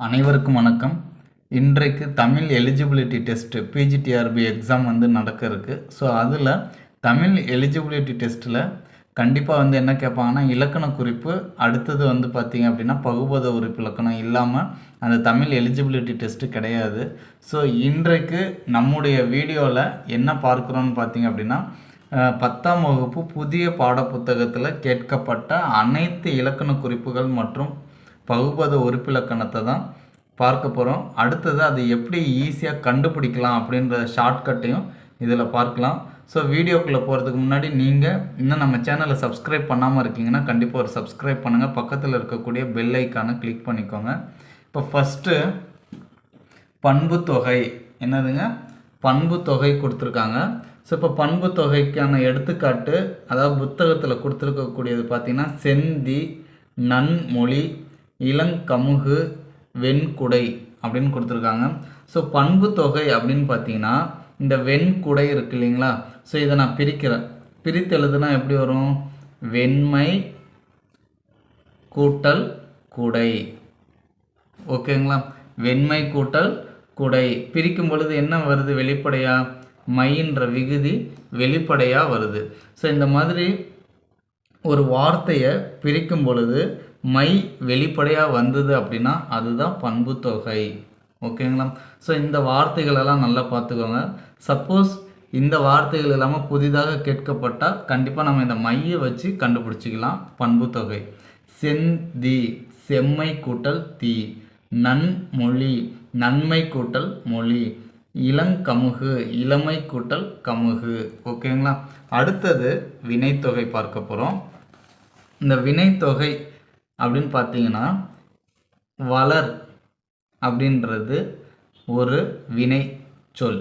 அனைவருக்கும் வணக்கம். இன்றைக்கு Tamil eligibility test PGTRB exam வந்து நடக்க இருக்குது ஸோ அதில் தமிழ் எலிஜிபிலிட்டி டெஸ்ட்டில் கண்டிப்பாக வந்து என்ன கேட்பாங்கன்னா இலக்கண குறிப்பு அடுத்தது வந்து பார்த்தீங்க அப்படின்னா பகுபத உறுப்பு இலக்கணம் இல்லாமல் அந்த தமிழ் எலிஜிபிலிட்டி டெஸ்ட்டு கிடையாது. ஸோ இன்றைக்கு நம்முடைய வீடியோவில் என்ன பார்க்குறோன்னு பார்த்திங்க அப்படின்னா பத்தாம் வகுப்பு புதிய பாடப்புத்தகத்தில் கேட்கப்பட்ட அனைத்து இலக்கண குறிப்புகள் மற்றும் பகுபத உறுப்பிலக்கணத்தை தான் பார்க்க போகிறோம் அடுத்தது அது எப்படி ஈஸியாக கண்டுபிடிக்கலாம் அப்படின்ற ஷார்ட்கட்டையும் இதில் பார்க்கலாம். ஸோ வீடியோக்குள்ளே போகிறதுக்கு முன்னாடி நீங்கள் இன்னும் நம்ம சேனலை சப்ஸ்கிரைப் பண்ணாமல் இருக்கீங்கன்னா கண்டிப்பாக ஒரு சப்ஸ்கிரைப் பண்ணுங்கள் பக்கத்தில் இருக்கக்கூடிய பெல் ஐக்கானை கிளிக் பண்ணிக்கோங்க. இப்போ ஃபஸ்ட்டு பண்பு தொகை. என்னதுங்க? பண்பு தொகை கொடுத்துருக்காங்க. ஸோ இப்போ பண்பு தொகைக்கான எடுத்துக்காட்டு அதாவது புத்தகத்தில் கொடுத்துருக்கக்கூடியது பார்த்திங்கன்னா செந்தி நன்மொழி இளங்கமுகு வெண்குடை அப்படின்னு கொடுத்துருக்காங்க. ஸோ பண்பு தொகை அப்படின்னு பார்த்தீங்கன்னா இந்த வெண்குடை இருக்கு இல்லைங்களா? ஸோ இதை நான் பிரிக்கிறேன். பிரித்து எழுதுனா எப்படி வரும்? வெண்மை கூட்டல் குடை. ஓகேங்களா? வெண்மை கூட்டல் குடை. பிரிக்கும் பொழுது என்ன வருது? வெளிப்படையாக மைன்ற விகுதி வெளிப்படையாக வருது. ஸோ இந்த மாதிரி ஒரு வார்த்தையை பிரிக்கும் பொழுது மை வெளிப்படையாக வந்தது அப்படின்னா அதுதான் பண்பு தொகை. ஓகேங்களா ஸோ இந்த வார்த்தைகளெல்லாம் நல்லா பார்த்துக்கோங்க. சப்போஸ் இந்த வார்த்தைகள் இல்லாமல் புதிதாக கேட்கப்பட்டால் கண்டிப்பாக நம்ம இந்த மையை வச்சு கண்டுபிடிச்சிக்கலாம். பண்பு தொகை. செந்தி செம்மை கூட்டல் தீ. நன்மொழி நன்மை கூட்டல் மொழி. இளங்கமுகு இளமை கூட்டல் கமுகு. ஓகேங்களா அடுத்தது வினைத்தொகை பார்க்க போகிறோம் இந்த வினைத்தொகை அப்படின்னு பார்த்தீங்கன்னா வளர் அப்படின்றது ஒரு வினை சொல்.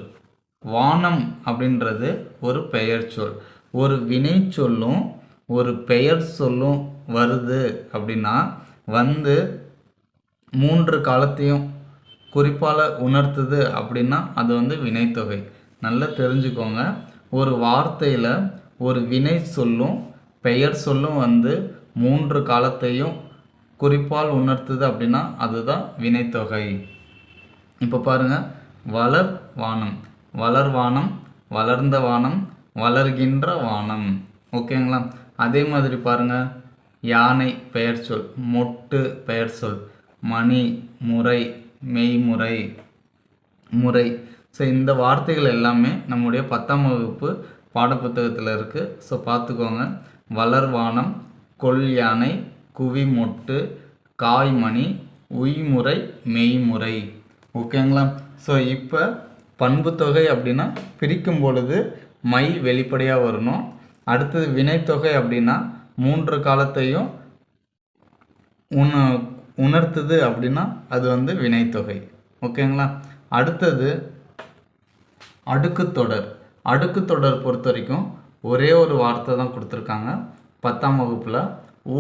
வானம் அப்படின்றது ஒரு பெயர் சொல். ஒரு வினை சொல்லும் ஒரு பெயர் சொல்லும் வருது அப்படின்னா வந்து மூன்று காலத்தையும் குறிப்பால் உணர்த்துது அப்படின்னா அது வந்து வினைத்தொகை. நல்லா தெரிஞ்சுக்கோங்க. ஒரு வார்த்தையில் ஒரு வினை சொல்லும் பெயர் சொல்லும் வந்து மூன்று காலத்தையும் குறிப்பால் உணர்த்துது அப்படின்னா அதுதான் வினைத்தொகை. இப்போ பாருங்க வளர் வானம். வளர் வானம் வளர்ந்த வானம் வளர்கின்ற வானம். ஓகேங்களா அதே மாதிரி பாருங்க யானை பெயர் சொல் மொட்டு பெயர் சொல் மணி முறை மெய்முறை முறை. ஸோ இந்த வார்த்தைகள் எல்லாமே நம்முடைய பத்தாம் வகுப்பு பாடப்புத்தகத்தில் இருக்குது ஸோ பார்த்துக்கோங்க. வளர்வானம் கொல் யானை குவிமொட்டு காய்மணி உய்முறை மெய்முறை. ஓகேங்களா? ஸோ இப்போ பண்புத்தொகை அப்படின்னா பிரிக்கும் பொழுது மை வெளிப்படையாக வரணும். அடுத்தது வினைத்தொகை அப்படின்னா மூன்று காலத்தையும் உண உணர்த்துது அப்படின்னா அது வந்து வினைத்தொகை. ஓகேங்களா? அடுத்தது அடுக்குத்தொடர். அடுக்குத்தொடர் பொறுத்த வரைக்கும் ஒரே ஒரு வார்த்தை தான் கொடுத்துருக்காங்க. பத்தாம் வகுப்பில்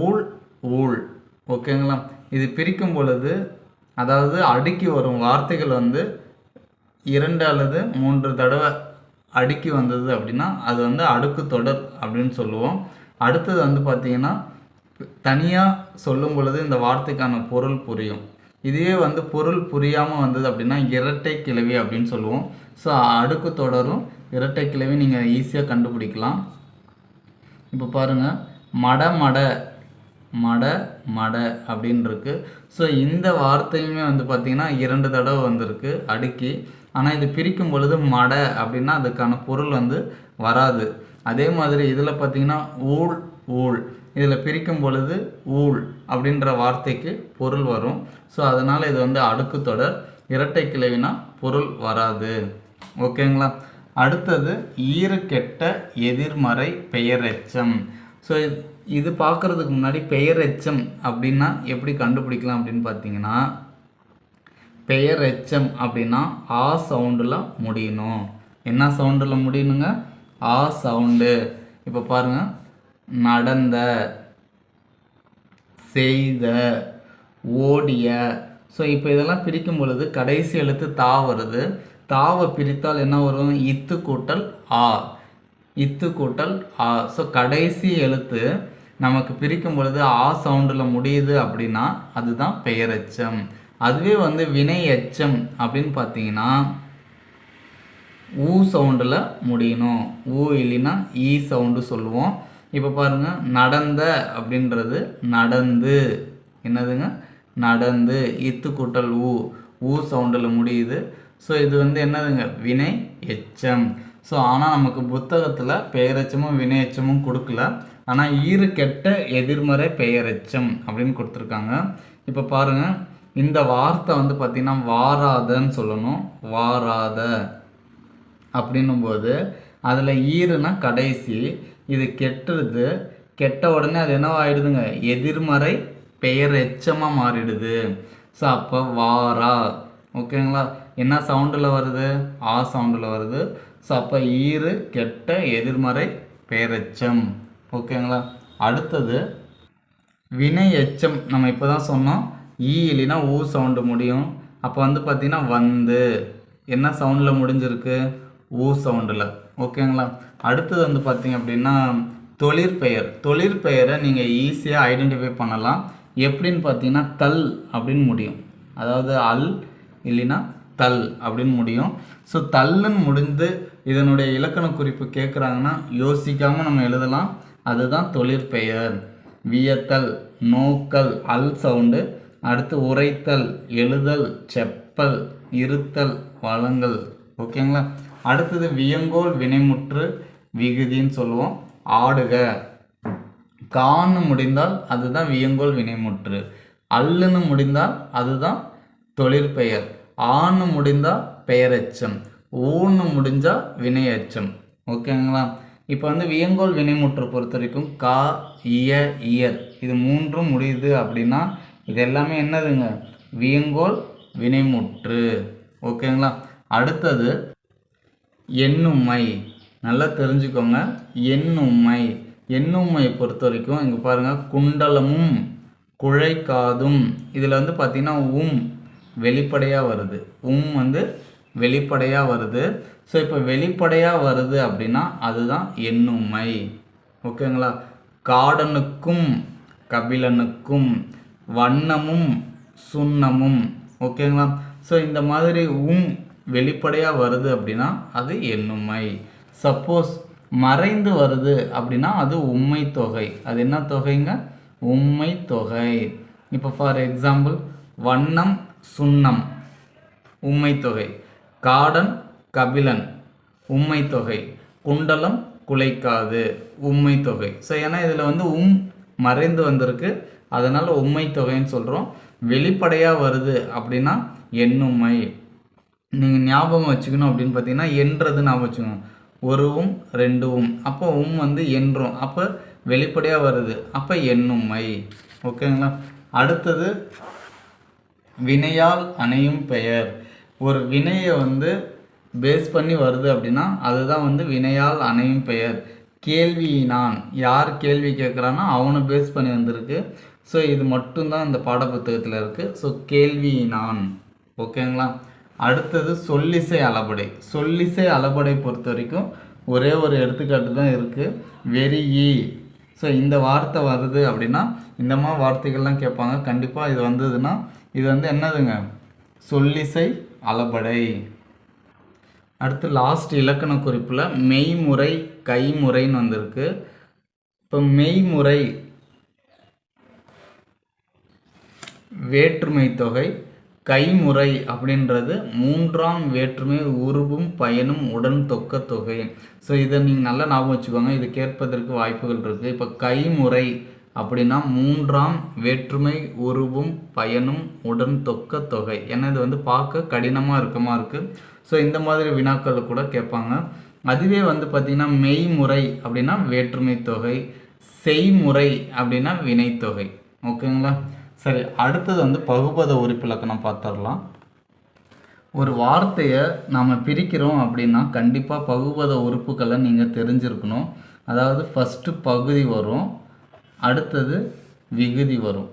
ஊழ் ஊழ். ஓகேங்களா? இது பிரிக்கும் பொழுது அதாவது அடுக்கி வரும் வார்த்தைகள் வந்து இரண்டு அல்லது மூன்று தடவை அடுக்கி வந்தது அப்படின்னா அது வந்து அடுக்கு தொடர் அப்படின்னு சொல்லுவோம். அடுத்தது வந்து பார்த்திங்கன்னா தனியாக சொல்லும் பொழுது இந்த வார்த்தைக்கான பொருள் புரியும். இதுவே வந்து பொருள் புரியாமல் வந்தது அப்படின்னா இரட்டை கிளவி அப்படின்னு சொல்லுவோம். ஸோ அடுக்கு தொடரும் இரட்டை கிளவி நீங்கள் ஈஸியாக கண்டுபிடிக்கலாம். இப்போ பாருங்கள் மட மட மட மட அப்படின்னு இருக்குது ஸோ இந்த வார்த்தையுமே வந்து பார்த்திங்கன்னா இரண்டு தடவை வந்திருக்கு அடுக்கி. ஆனால் இது பிரிக்கும் பொழுது மட அப்படின்னா அதுக்கான பொருள் வந்து வராது. அதே மாதிரி இதில் பார்த்தீங்கன்னா ஊழ் ஊழ். இதில் பிரிக்கும் பொழுது ஊழ் அப்படின்ற வார்த்தைக்கு பொருள் வரும். ஸோ அதனால் இது வந்து அடுக்கு தொடர். இரட்டை கிளவினா பொருள் வராது. ஓகேங்களா? அடுத்தது ஈறுகெட்ட எதிர்மறை பெயரெச்சம் ஸோ இது பார்க்குறதுக்கு முன்னாடி பெயர் எச்சம் அப்படின்னா எப்படி கண்டுபிடிக்கலாம் அப்படின்னு பார்த்தீங்கன்னா பெயர் எச்சம் அப்படின்னா ஆ சவுண்டில் முடியணும். என்ன சவுண்டில் முடியணுங்க? ஆ சவுண்டு இப்போ பாருங்கள் நடந்த செய்த ஓடிய. ஸோ இப்போ இதெல்லாம் பிரிக்கும் பொழுது கடைசி எழுத்து தா வருது. தாவை பிரித்தால் என்ன வரும்? இத்து கூட்டல் ஆ. இத்து கூட்டல் ஆ. ஸோ கடைசி எழுத்து நமக்கு பிரிக்கும் பொழுது ஆ சவுண்டில் முடியுது அப்படின்னா அதுதான் பெயரெச்சம். அதுவே வந்து வினை எச்சம் அப்படின்னு பார்த்தீங்கன்னா ஊ சவுண்டில் முடியணும். ஊ இல்லைன்னா ஈ சவுண்டு சொல்லுவோம். இப்போ பாருங்கள் நடந்த அப்படின்றது நடந்து. என்னதுங்க? நடந்து. இத்து கூட்டல் ஊ. ஊ சவுண்டில் முடியுது. ஸோ இது வந்து என்னதுங்க? வினை எச்சம் ஸோ ஆனால் நமக்கு புத்தகத்தில் பெயரெச்சமும் வினை எச்சமும் கொடுக்கல. ஆனால் ஈறு கெட்ட எதிர்மறை பெயரெச்சம் அப்படின்னு கொடுத்துருக்காங்க. இப்போ பாருங்கள் இந்த வார்த்தை வந்து பார்த்திங்கன்னா வாராதன்னு சொல்லணும். வாராத அப்படின்னும்போது அதில் ஈருனா கடைசி இது கெட்டுறது கெட்ட உடனே அது என்னவாயிடுதுங்க எதிர்மறை பெயர் எச்சமாக மாறிடுது. ஸோ அப்போ வாரா. ஓகேங்களா? என்ன சவுண்டில் வருது? ஆ சவுண்டில் வருது. ஸோ அப்போ ஈறு கெட்ட எதிர்மறை பெயரெச்சம். ஓகேங்களா? அடுத்தது வினை எச்சம். நம்ம இப்போ தான் சொன்னோம். ஈ இல்லைன்னா ஊ சவுண்டு முடியும். அப்போ வந்து பார்த்திங்கன்னா வந்து. என்ன சவுண்டில் முடிஞ்சிருக்கு? ஊ சவுண்டில். ஓகேங்களா? அடுத்தது வந்து பார்த்திங்க அப்படின்னா தொழிற்பெயர் தொழிற்பெயரை நீங்கள் ஈஸியாக ஐடென்டிஃபை பண்ணலாம். எப்படின்னு பார்த்தீங்கன்னா தல் அப்படின்னு முடியும். அதாவது அல் இல்லைன்னா தல் அப்படின்னு முடியும். ஸோ தல்லுன்னு முடிந்து இதனுடைய இலக்கண குறிப்பு கேட்குறாங்கன்னா யோசிக்காமல் நம்ம எழுதலாம். அதுதான் தொழிற்பெயர் வியத்தல் நோக்கல் அல் சவுண்டு. அடுத்து உரைத்தல் எழுதல் செப்பல் இருத்தல் வளங்கள் ஓகேங்களா? அடுத்தது வியங்கோல் வினைமுற்று விகுதின்னு சொல்லுவோம். ஆடுக. கான்னு முடிந்தால் அதுதான் வியங்கோல் வினைமுற்று. அல்லுன்னு முடிந்தால் அதுதான் தொழிற்பெயர் ஆன்னு முடிந்தால் பெயரச்சம். ஊன்னு முடிஞ்சால் வினையச்சம். ஓகேங்களா? இப்போ வந்து வியங்கோல் வினைமுற்று பொறுத்த வரைக்கும் கா இய இயர். இது மூன்றும் முடியுது அப்படின்னா இது எல்லாமே என்னதுங்க? வியங்கோல் வினைமுற்று. ஓகேங்களா? அடுத்தது எண்ணுமை. நல்லா தெரிஞ்சுக்கோங்க. எண்ணுமை. எண்ணுமை பொறுத்த வரைக்கும் இங்கே பாருங்கள் குண்டலமும் குழைக்காதும். இதில் வந்து பார்த்திங்கன்னா உம் வெளிப்படையாக வருது. உம் வந்து வெளிப்படையாக வருது. ஸோ இப்போ வெளிப்படையாக வருது அப்படின்னா அதுதான் எண்ணுமை. ஓகேங்களா? காடனுக்கும் கபிலனுக்கும் வண்ணமும் சுண்ணமும். ஓகேங்களா? ஸோ இந்த மாதிரி உம் வெளிப்படையாக வருது அப்படின்னா அது எண்ணுமை. சப்போஸ் மறைந்து வருது அப்படின்னா அது உண்மை தொகை. அது என்ன தொகைங்க? உண்மை தொகை. இப்போ ஃபார் எக்ஸாம்பிள் வண்ணம் சுண்ணம் உண்மை தொகை. காடன் கபிலன் உண்மை தொகை. குண்டலம் குலைக்காது உண்மை தொகை. ஸோ ஏன்னா இதில் வந்து உம் மறைந்து வந்திருக்கு. அதனால் உண்மை தொகைன்னு சொல்கிறோம் வெளிப்படையாக வருது அப்படின்னா எண்ணுமை நீங்கள் ஞாபகம் வச்சுக்கணும் அப்படின்னு பார்த்தீங்கன்னா என்றது ஞாபகம் வச்சுக்கணும். ஒரு ரெண்டுவும் அப்போ உம் வந்து என்றும். அப்போ வெளிப்படையாக வருது. அப்போ எண்ணுமை ஓகேங்களா? அடுத்தது வினையால் அணையும் பெயர். ஒரு வினையை வந்து பேஸ் பண்ணி வருது அப்படின்னா அதுதான் வந்து வினையால் அணையும் பெயர். கேள்வி நான். யார் கேள்வி கேட்குறான்னா அவனை பேஸ் பண்ணி வந்திருக்கு. ஸோ இது மட்டும்தான் இந்த பாடப்புத்தகத்தில் இருக்குது ஸோ கேள்வி நான். ஓகேங்களா? அடுத்தது சொல்லிசை அளபடை. சொல்லிசை அளபடை பொறுத்த வரைக்கும் ஒரே ஒரு எடுத்துக்காட்டு தான் இருக்குது வெறியி ஸோ இந்த வார்த்தை வருது அப்படின்னா இந்த மாதிரி வார்த்தைகள்லாம் கேட்பாங்க. கண்டிப்பாக இது வந்ததுன்னா இது வந்து என்னதுங்க? சொல்லிசை அளபடை. அடுத்து லாஸ்ட் இலக்கண குறிப்பில் மெய்முறை கைமுறைன்னு வந்திருக்கு. இப்போ மெய்முறை வேற்றுமை தொகை கைமுறை அப்படின்றது மூன்றாம் வேற்றுமை உருவும் பயனும் உடன் தொக்க தொகை. ஸோ இதை நீங்கள் நல்லா ஞாபகம் வச்சுக்கோங்க. இது கேட்பதற்கு வாய்ப்புகள் இருக்குது இப்போ கைமுறை அப்படின்னா மூன்றாம் வேற்றுமை உருவும் பயனும் உடன் தொக்க தொகை. ஏன்னா இது வந்து பார்க்க கடினமாக இருக்கமாக இருக்குது ஸோ இந்த மாதிரி வினாக்கள் கூட கேட்பாங்க. அதுவே வந்து பார்த்திங்கன்னா மெய்முறை அப்படின்னா வேற்றுமை தொகை செய்முறை அப்படின்னா வினைத்தொகை ஓகேங்களா சரி அடுத்தது வந்து பகுபத உறுப்பிலக்கணம் பார்த்துடலாம் ஒரு வார்த்தையை நாம் பிரிக்கிறோம் அப்படின்னா கண்டிப்பாக பகுபத உறுப்புகளை நீங்கள் தெரிஞ்சிருக்கணும். அதாவது ஃபஸ்ட்டு பகுதி வரும் அடுத்தது விகுதி வரும்.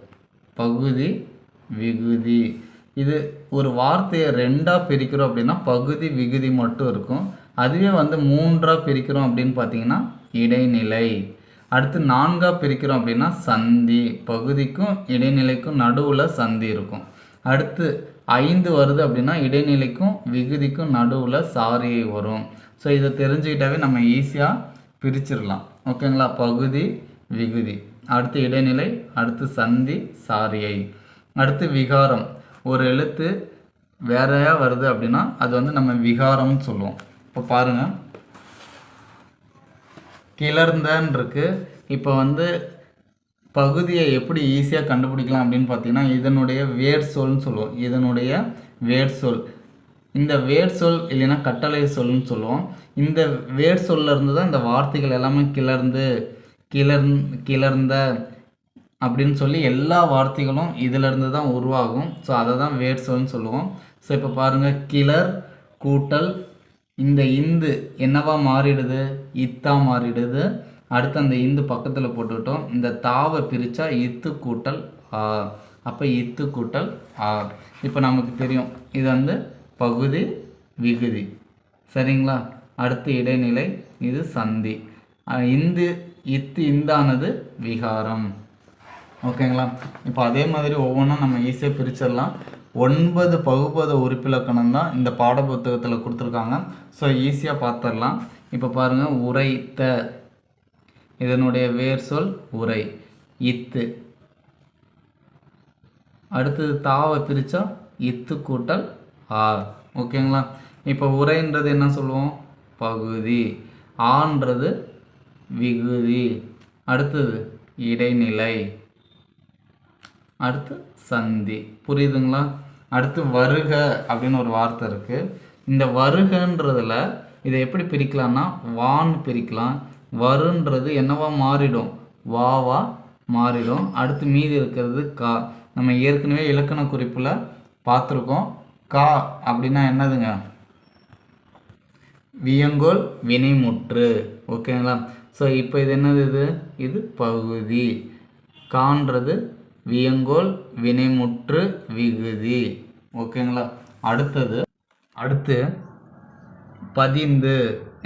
பகுதி விகுதி. இது ஒரு வார்த்தையை ரெண்டாக பிரிக்கிறோம் அப்படின்னா பகுதி விகுதி மட்டும் இருக்கும். அதுவே வந்து மூன்றாக பிரிக்கிறோம் அப்படின்னு பார்த்தீங்கன்னா இடைநிலை. அடுத்து நான்காக பிரிக்கிறோம் அப்படின்னா சந்தி. பகுதிக்கும் இடைநிலைக்கும் நடுவில் சந்தி இருக்கும். அடுத்து ஐந்து வருது அப்படின்னா இடைநிலைக்கும் விகுதிக்கும் நடுவில் சாரியை வரும். ஸோ இதை தெரிஞ்சுக்கிட்டாவே நம்ம ஈஸியாக பிரிச்சிடலாம். ஓகேங்களா? பகுதி விகுதி. அடுத்து இடைநிலை அடுத்து சந்தி சாரியை. அடுத்து விகாரம். ஒரு எழுத்து வேறையாக வருது அப்படின்னா அது வந்து நம்ம விகாரம்னு சொல்லுவோம். இப்போ பாருங்கள் கிளர்ந்தன் இருக்கு இப்போ வந்து பகுதியை எப்படி ஈஸியாக கண்டுபிடிக்கலாம் அப்படின்னு பார்த்தீங்கன்னா இதனுடைய வேர் சொல்னு சொல்லுவோம். இதனுடைய வேர் சொல். இந்த வேர் சொல் இல்லைன்னா கட்டளை சொல்னு சொல்லுவோம். இந்த வேர் சொல்ல இருந்து தான் இந்த வார்த்தைகள் எல்லாமே கிளர்ந்து கிளர் கிளர்ந்த அப்படின்னு சொல்லி எல்லா வார்த்தைகளும் இதிலிருந்து தான் உருவாகும். ஸோ அதை தான் வேர் சொல்னு சொல்லுவோம். ஸோ இப்போ பாருங்கள் கிளர் கூட்டல் இந்த இந்து என்னவா மாறிடுது? இத்தா மாறிடுது. அடுத்து அந்த இந்து பக்கத்தில் போட்டுக்கிட்டோம். இந்த தாவை பிரித்தா இத்து கூட்டல் ஆ. அப்போ இத்து கூட்டல் ஆ. இப்போ நமக்கு தெரியும். இது வந்து பகுதி விகுதி. சரிங்களா? அடுத்து இடைநிலை இது சந்தி. இந்து இத்து இந்தானது விகாரம். ஓகேங்களா? இப்போ அதே மாதிரி ஒவ்வொன்றும் நம்ம ஈஸியாக பிரிச்சிடலாம். ஒன்பது பகுபத உறுப்பிலக்கணம் தான் இந்த பாடப்புத்தகத்தில் கொடுத்துருக்காங்க. ஸோ ஈஸியாக பார்த்துடலாம் இப்போ பாருங்கள் உரைத்த இதனுடைய வேர் சொல் உரை. இத்து. அடுத்தது தாவை பிரித்தா இத்து கூட்டல் ஆ ஓகேங்களா? இப்போ உரைன்றது என்ன சொல்லுவோம்? பகுதி. ஆன்றது விகுதி. அடுத்தது இடைநிலை. அடுத்து சந்தி. புரியுதுங்களா? அடுத்து வருக அப்படின்னு ஒரு வார்த்தை இருக்குது இந்த வருகன்றதில் இதை எப்படி பிரிக்கலாம்னா வான்னு பிரிக்கலாம். வருன்றது என்னவா மாறிடும்? வாவா மாறிடும். அடுத்து மீதி இருக்கிறது கா. நம்ம ஏற்கனவே இலக்கண குறிப்பில் பார்த்துருக்கோம். கா அப்படின்னா என்னதுங்க? வியங்கோல் வினைமுற்று. ஓகேங்களா? ஸோ இப்போ இது என்னது இது? இது பகுதி. கான்றது வியங்கோல் வினைமுற்று விகுதி. ஓகேங்களா அடுத்தது அடுத்து பதிந்து.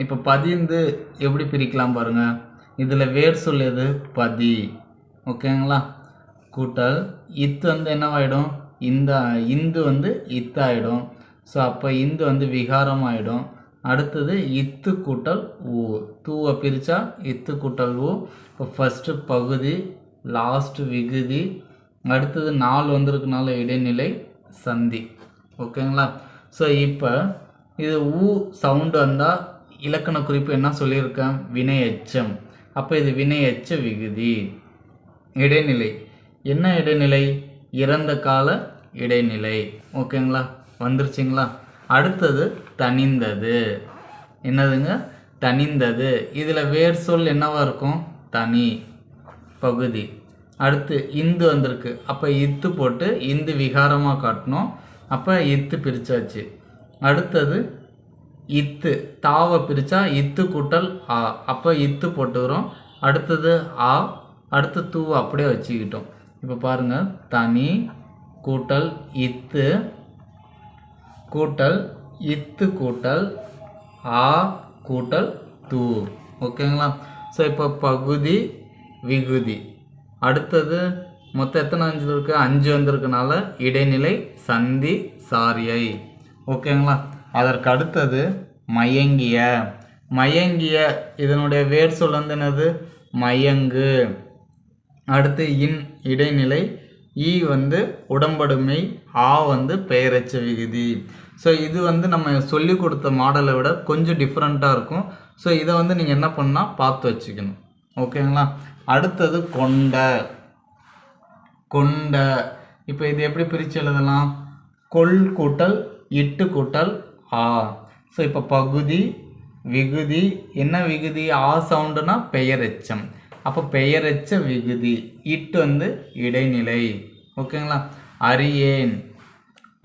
இப்போ பதிந்து எப்படி பிரிக்கலாம் பாருங்கள் இதில் வேர் சொல் எது? பதி. ஓகேங்களா கூட்டல் இத்து வந்து என்னவாயிடும்? இந்த இந்து வந்து இத்தாயிடும். ஸோ அப்போ இந்து வந்து விகாரம் ஆகிடும் அடுத்தது இத்து கூட்டல் ஊ. தூவை பிரித்தா இத்து கூட்டல் ஊ. இப்போ ஃபஸ்ட்டு பகுதி லாஸ்ட் விகுதி அடுத்தது நாலு வந்திருக்கனால இடைநிலை சந்தி. ஓகேங்களா? ஸோ இப்போ இது ஊ சவுண்டு வந்தால் இலக்கண குறிப்பு என்ன சொல்லியிருக்கேன்? வினை எச்சம் அப்போ இது வினை எச்ச விகுதி. இடைநிலை. என்ன இடைநிலை? இறந்த கால இடைநிலை. ஓகேங்களா? வந்துருச்சுங்களா? அடுத்தது தனிந்தது. என்னதுங்க? தனிந்தது. இதில் வேர் சொல் என்னவாக இருக்கும்? தனி. பகுதி. அடுத்து இந்து வந்திருக்கு. அப்போ இத்து போட்டு இந்து விகாரமாக காட்டணும். அப்போ இத்து பிரித்தாச்சு அடுத்தது இத்து. தாவை பிரித்தா இத்து கூட்டல் ஆ. அப்போ இத்து போட்டுக்கிறோம் அடுத்தது ஆ. அடுத்து தூவை அப்படியே வச்சுக்கிட்டோம். இப்போ பாருங்கள் தனி கூட்டல் இத்து கூட்டல் இத்து கூட்டல் ஆ கூட்டல் தூ. ஓகேங்களா? ஸோ இப்போ பகுதி விகுதி. அடுத்தது மொத்தம் எத்தனை அஞ்சு இருக்குது அஞ்சு வந்திருக்கனால இடைநிலை சந்தி சாரியை. ஓகேங்களா? அதற்கு அடுத்தது மயங்கிய. மயங்கிய இதனுடைய வேர் சொல் வந்து என்னது? மயங்கு. அடுத்து இன் இடைநிலை. ஈ வந்து உடம்படுமை ஆ வந்து பெயரச்ச விகுதி. ஸோ இது வந்து நம்ம சொல்லி கொடுத்த மாடலை விட கொஞ்சம் டிஃப்ரெண்ட்டாக இருக்கும். ஸோ இதை வந்து நீங்கள் என்ன பண்ணால் பார்த்து வச்சுக்கணும். ஓகேங்களா? அடுத்தது கொண்ட. கொண்ட. இப்போ இது எப்படி பிரித்து எழுதலாம்? கொள் கூட்டல் இட்டு கூட்டல் ஆ. ஸோ இப்போ பகுதி விகுதி என்ன விகுதி? ஆ சவுண்டுனா பெயரெச்சம் அப்போ பெயரெச்ச விகுதி. இட்டு வந்து இடைநிலை. ஓகேங்களா அரியேன்.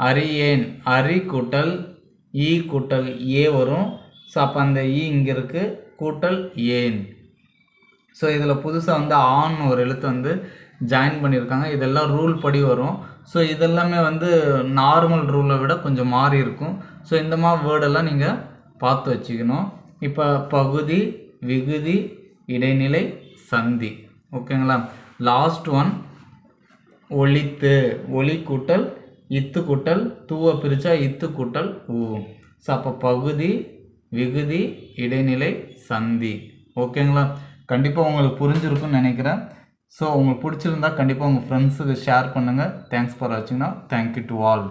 அரியேன். அரி கூட்டல் ஈ கூட்டல் ஏ வரும். ஸோ அப்போ அந்த ஈ இங்கே இருக்குது கூட்டல் ஏன். ஸோ இதில் புதுசாக வந்து ஆன் ஒரு எழுத்து வந்து ஜாயின் பண்ணியிருக்காங்க. இதெல்லாம் ரூல் படி வரும். ஸோ இதெல்லாமே வந்து நார்மல் ரூலை விட கொஞ்சம் மாறி இருக்கும். ஸோ இந்த மாதிரி வேர்டெல்லாம் நீங்கள் பார்த்து வச்சுக்கணும். இப்போ பகுதி விகுதி இடைநிலை சந்தி. ஓகேங்களா லாஸ்ட் ஒன் ஒளித்து. ஒளி கூட்டல் இத்து கூட்டல் தூவை பிரித்தா இத்து கூட்டல் ஊ. ஸோ அப்போ பகுதி விகுதி இடைநிலை சந்தி. ஓகேங்களா கண்டிப்பாக உங்களுக்கு புரிஞ்சிருக்கும்னு நினைக்கிறேன். ஸோ உங்களுக்கு பிடிச்சிருந்தா கண்டிப்பாக உங்கள் ஃப்ரெண்ட்ஸுக்கு ஷேர் பண்ணுங்கள் தேங்க்ஸ் ஃபார் வாட்சிங்னா தேங்க்யூ டு ஆல்